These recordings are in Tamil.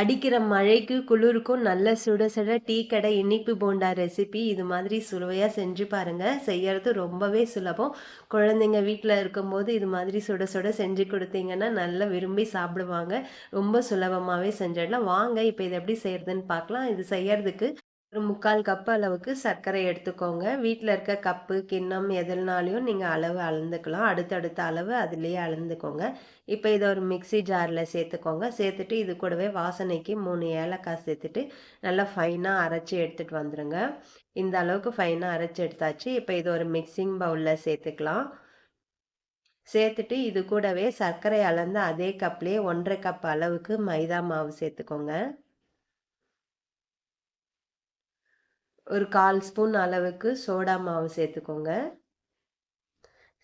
அடிக்கிற மழைக்கு, குளிருக்கும் நல்ல சுட சுட டீ கடை இனிப்பு போண்டா ரெசிபி இது மாதிரி சுலுவையாக செஞ்சு பாருங்கள் செய்யறது ரொம்பவே சுலபம். குழந்தைங்க வீட்டில் இருக்கும்போது இது மாதிரி சுட சுட செஞ்சு கொடுத்தீங்கன்னா நல்லா விரும்பி சாப்பிடுவாங்க. ரொம்ப சுலபமாகவே செஞ்சிடலாம். வாங்க இப்போ இதை எப்படி செய்கிறதுன்னு பார்க்கலாம். இது செய்யறதுக்கு ஒரு 3/4 கப் அளவுக்கு சர்க்கரை எடுத்துக்கோங்க. வீட்டில் இருக்க கப்பு, கிண்ணம் எதுனாலையும் நீங்கள் அளவு அளந்துக்கலாம். அடுத்தடுத்த அளவு அதுலேயே அளந்துக்கோங்க. இப்போ இதை ஒரு மிக்ஸி ஜாரில் சேர்த்துக்கோங்க. சேர்த்துட்டு இது கூடவே வாசனைக்கு மூணு ஏலக்காய் சேர்த்துட்டு, நல்லா ஃபைனாக அரைச்சி எடுத்துகிட்டு வந்துடுங்க இந்த அளவுக்கு ஃபைனாக அரைச்சி எடுத்தாச்சு. இப்போ இது ஒரு மிக்ஸிங் பவுலில் சேர்த்துக்கலாம். சேர்த்துட்டு இது கூடவே சர்க்கரை அளந்து அதே கப்லேயே ஒன்றரை கப் அளவுக்கு மைதா மாவு சேர்த்துக்கோங்க. ஒரு 1/4 ஸ்பூன் அளவுக்கு சோடா மாவு சேர்த்துக்கோங்க.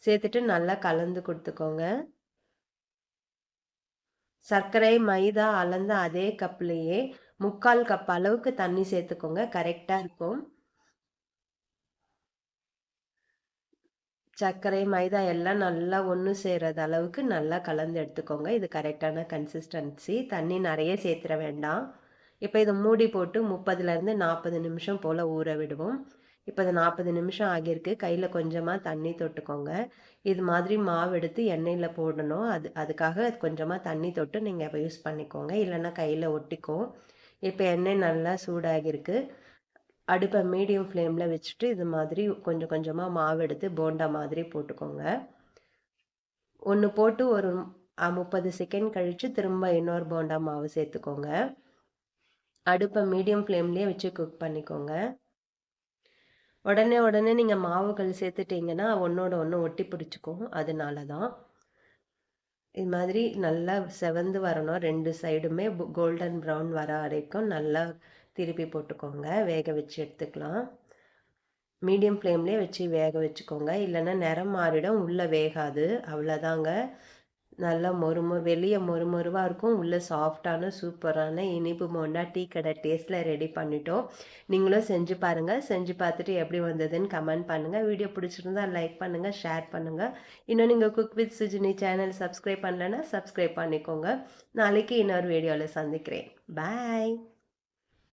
சேர்த்துட்டு நல்லா கலந்து கொடுத்துக்கோங்க சர்க்கரை, மைதா அளந்த அதே கப்லேயே முக்கால் கப் அளவுக்கு தண்ணி சேர்த்துக்கோங்க. கரெக்டாக இருக்கும். சர்க்கரை, மைதா எல்லாம் நல்லா ஒன்று சேர்றது அளவுக்கு நல்லா கலந்து எடுத்துக்கோங்க. இது கரெக்டான கன்சிஸ்டன்சி. தண்ணி நிறைய சேர்த்துற வேண்டாம். இப்போ இதை மூடி போட்டு 30லருந்து 40 நிமிஷம் போல் ஊற விடுவோம். இப்போ இது 40 நிமிஷம் ஆகியிருக்கு. கையில் கொஞ்சமாக தண்ணி தொட்டுக்கோங்க. இது மாதிரி மாவு எடுத்து எண்ணெயில் போடணும். அது அதுக்காக கொஞ்சமாக தண்ணி தொட்டு நீங்கள் இப்போ யூஸ் பண்ணிக்கோங்க. இல்லைன்னா கையில் ஒட்டிக்கும். இப்போ எண்ணெய் நல்லா சூடாகியிருக்கு. அடுப்பை மீடியம் ஃப்ளேமில் வச்சுட்டு இது மாதிரி கொஞ்சம் கொஞ்சமாக மாவு எடுத்து போண்டா மாதிரி போட்டுக்கோங்க. ஒன்று போட்டு ஒரு முப்பது செகண்ட் கழித்து திரும்ப இன்னொரு போண்டா மாவு சேர்த்துக்கோங்க. அடுப்பை மீடியம் ஃப்ளேம்லேயே வச்சு குக் பண்ணிக்கோங்க. உடனே உடனே நீங்கள் மாவுகள் சேர்த்துட்டீங்கன்னா, ஒன்றோட ஒன்று ஒட்டி பிடிச்சிக்கும் அதனால தான். இது மாதிரி நல்லா செவந்து வரணும். ரெண்டு சைடுமே கோல்டன் ப்ரவுன் வர வரைக்கும் நல்லா திருப்பி போட்டுக்கோங்க. வேக வச்சு எடுத்துக்கலாம். மீடியம் ஃப்ளேம்லேயே வச்சு வேக வச்சுக்கோங்க. இல்லைன்னா நிறம் மாறிடும். உள்ளே வேகாது. அவ்வளோதாங்க. நல்லா மொறுமொ வெளியே மொறுமொறுவாக மொறு இருக்கும். உள்ளே சாஃப்ட்டான சூப்பரான இனிப்பு போண்டா டீ கடை டேஸ்ட்டில் ரெடி பண்ணிட்டோம். நீங்களும் செஞ்சு பாருங்கள் செஞ்சு பார்த்துட்டு எப்படி வந்ததுன்னு கமெண்ட் பண்ணுங்கள் வீடியோ பிடிச்சிருந்தா லைக் பண்ணுங்கள் ஷேர் பண்ணுங்கள் இன்னும் நீங்கள் cook with Sujini channel subscribe பண்ணலன்னா, சப்ஸ்கிரைப் பண்ணிக்கோங்க. நாளைக்கு இன்னொரு வீடியோவில் சந்திக்கிறேன். பாய்.